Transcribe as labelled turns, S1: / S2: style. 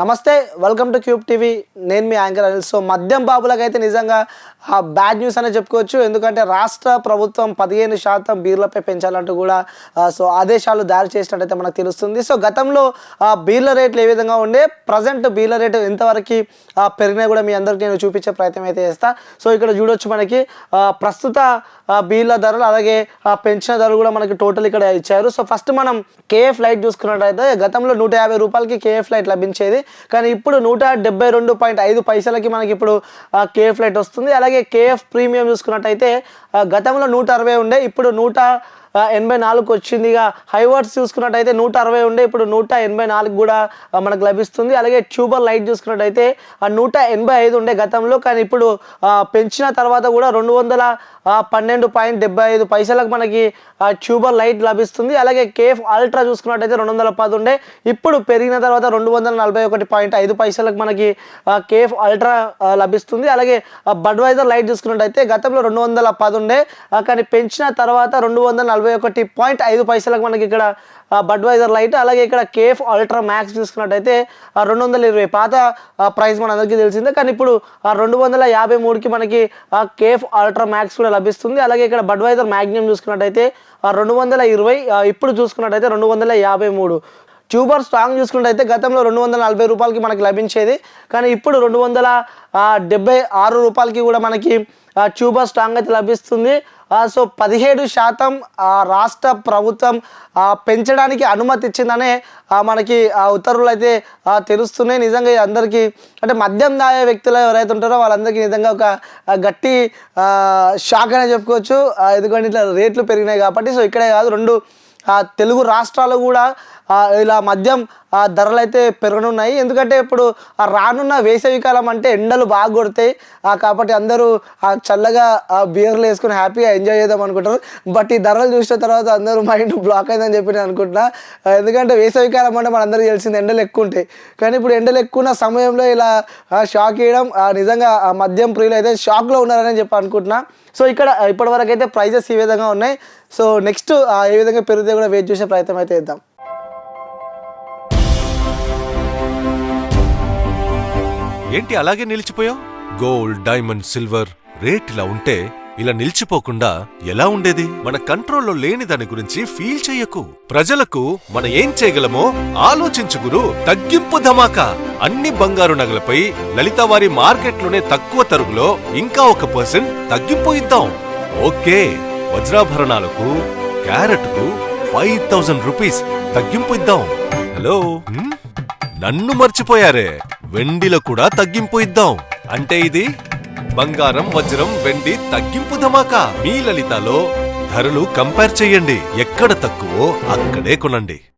S1: నమస్తే welcome to cube TV నేను మీ anchor Anil. So మద్యం బాబులకు అయితే నిజంగా బ్యాడ్ న్యూస్ అనే చెప్పుకోవచ్చు. ఎందుకంటే రాష్ట్ర ప్రభుత్వం పదిహేను శాతం బీర్లపై పెంచాలంటూ కూడా సో ఆదేశాలు దారి చేసినట్టయితే మనకు తెలుస్తుంది. సో గతంలో బీర్ల రేట్లు ఏ విధంగా ఉండే ప్రజెంట్ బీర్ల రేటు ఎంతవరకు పెరిగినా కూడా మీ అందరికీ నేను చూపించే ప్రయత్నం అయితే చేస్తా. సో ఇక్కడ చూడొచ్చు మనకి ప్రస్తుత బీర్ల ధరలు అలాగే పెంచిన ధరలు కూడా మనకి టోటల్ ఇక్కడ ఇచ్చారు. సో ఫస్ట్ మనం కేఎఫ్ లైట్ చూసుకున్నట్టయితే గతంలో నూట యాభై రూపాయలకి కేఎఫ్ లైట్ లభించేది కానీ ఇప్పుడు నూట డెబ్బై రెండు పాయింట్ ఐదు పైసలకి మనకి ఇప్పుడు కేఎఫ్ లైట్ వస్తుంది. అలాగే కేఎఫ్ ప్రీమియం చూసుకున్నట్టయితే గతంలో నూట అరవై ఉండే ఇప్పుడు నూట ఎనభై నాలుగు వచ్చింది. ఇక హైవర్స్ చూసుకున్నట్టయితే నూట అరవై ఉండే. ఇప్పుడు నూట ఎనభై నాలుగు కూడా మనకు లభిస్తుంది. అలాగే ట్యూబర్ లైట్ చూసుకున్నట్టయితే నూట ఎనభై ఐదు ఉండే గతంలో. కానీ ఇప్పుడు పెంచిన తర్వాత కూడా రెండు వందల పన్నెండు పాయింట్ డెబ్బై ఐదు పైసలకు మనకి ట్యూబర్ లైట్ లభిస్తుంది. అలాగే కేఫ్ అల్ట్రా చూసుకున్నట్టయితే రెండు వందల పది ఉండే. ఇప్పుడు పెరిగిన తర్వాత రెండు వందల నలభై ఒకటి పాయింట్ ఐదు పైసలకు మనకి కేఫ్ అల్ట్రా లభిస్తుంది. అలాగే బడ్వైజర్ లైట్ చూసుకున్నట్టయితే గతంలో రెండు వందల పది ఉండే. కానీ పెంచిన తర్వాత రెండు వందల నలభై ఒకటి పాయింట్ ఐదు పైసలకు మనకి ఇక్కడ బడ్వైజర్ లైట్ అలాగే ఇక్కడ కేఫ్ అల్ట్రా మ్యాక్స్ చూసుకున్నట్టయితే ఆ, రెండు వందల ఇరవై పాత ప్రైస్ మన అందరికీ తెలిసిందే కానీ ఇప్పుడు ఆ రెండు వందల యాభై మూడుకి మనకి ఆ కేఫ్ అల్ట్రా మ్యాక్స్ కూడా లభిస్తుంది. అలాగే ఇక్కడ బడ్వైజర్ మ్యాగ్నియం చూసుకున్నట్టయితే ఆ రెండు వందల ఇరవై ఇప్పుడు చూసుకున్నట్టయితే రెండు వందల యాభై మూడు ట్యూబర్ స్ట్రాంగ్ చూసుకున్నట్టయితే గతంలో రెండు వందల నలభై రూపాయలకి మనకి లభించేది కానీ ఇప్పుడు రెండు వందల డెబ్బై ఆరు రూపాయలకి కూడా మనకి ట్యూబర్ స్ట్రాంగ్ అయితే లభిస్తుంది. సో పదిహేడు శాతం ఆ, రాష్ట్ర ప్రభుత్వం పెంచడానికి అనుమతి ఇచ్చిందనే ఆ, మనకి ఆ ఉత్తర్వులు అయితే తెలుస్తున్నాయి. నిజంగా అందరికీ అంటే మద్యం తాగే వ్యక్తులు ఎవరైతే ఉంటారో వాళ్ళందరికీ నిజంగా ఒక గట్టి షాక్ అనే చెప్పుకోవచ్చు. ఎందుకంటే ఇట్లా రేట్లు పెరిగినాయి కాబట్టి సో ఇక్కడే కాదు రెండు ఆ, తెలుగు రాష్ట్రాలు కూడా ఇలా మద్యం ఆ, ధరలు అయితే పెరగనున్నాయి. ఎందుకంటే ఇప్పుడు ఆ రానున్న వేసవి కాలం అంటే ఎండలు బాగా కొడతాయి. కాబట్టి అందరూ చల్లగా ఆ బీర్లు వేసుకుని హ్యాపీగా ఎంజాయ్ చేద్దాం అనుకుంటారు. బట్ ఈ ధరలు చూసిన తర్వాత అందరూ మైండ్ బ్లాక్ అయిందని చెప్పి నేను అనుకుంటున్నా. ఎందుకంటే వేసవి కాలం అంటే మనందరికీ తెలిసింది ఎండలు ఎక్కువ ఉంటాయి. కానీ ఇప్పుడు ఎండలు ఎక్కువ ఉన్న సమయంలో ఇలా షాక్ వేయడం ఆ, నిజంగా మద్యం ప్రియులు అయితే షాక్లో ఉన్నారని చెప్పి అనుకుంటున్నా. సో ఇక్కడ ఇప్పటివరకు అయితే ప్రైజెస్ ఈ విధంగా ఉన్నాయి. సో నెక్స్ట్ ఏ విధంగా పెరిగితే కూడా వెయిట్ చేసే ప్రయత్నం అయితే చేద్దాం.
S2: ఏంటి అలాగే నిలిచిపోయావు? గోల్డ్ డైమండ్ సిల్వర్ రేట్ ఇలా ఉంటే ఇలా నిలిచిపోకుండా ఎలా ఉండేది? మన కంట్రోల్లో లేని దాని గురించి ఫీల్ చెయ్యకు ప్రజలకు మన ఏం చేయగలమో ఆలోచించు గురు. తగ్గింపు ధమాకా. అన్ని బంగారు నగలపై లలిత వారి మార్కెట్లోనే తక్కువ తరుగులో ఇంకా ఒక పర్సెంట్ తగ్గింపు ఇద్దాం. ఓకే వజ్రాభరణాలకు క్యారెట్కు ఫైవ్ థౌసండ్ రూపీస్ తగ్గింపు ఇద్దాం. హలో? నన్ను మర్చిపోయారే. వెండిలో కూడా తగ్గింపు ఇద్దాం. అంటే ఇది? బంగారం వజ్రం వెండి తగ్గింపు ధమాకా. మీ లలితలో ధరలు కంపేర్ చెయ్యండి ఎక్కడ తక్కువో అక్కడే కొనండి.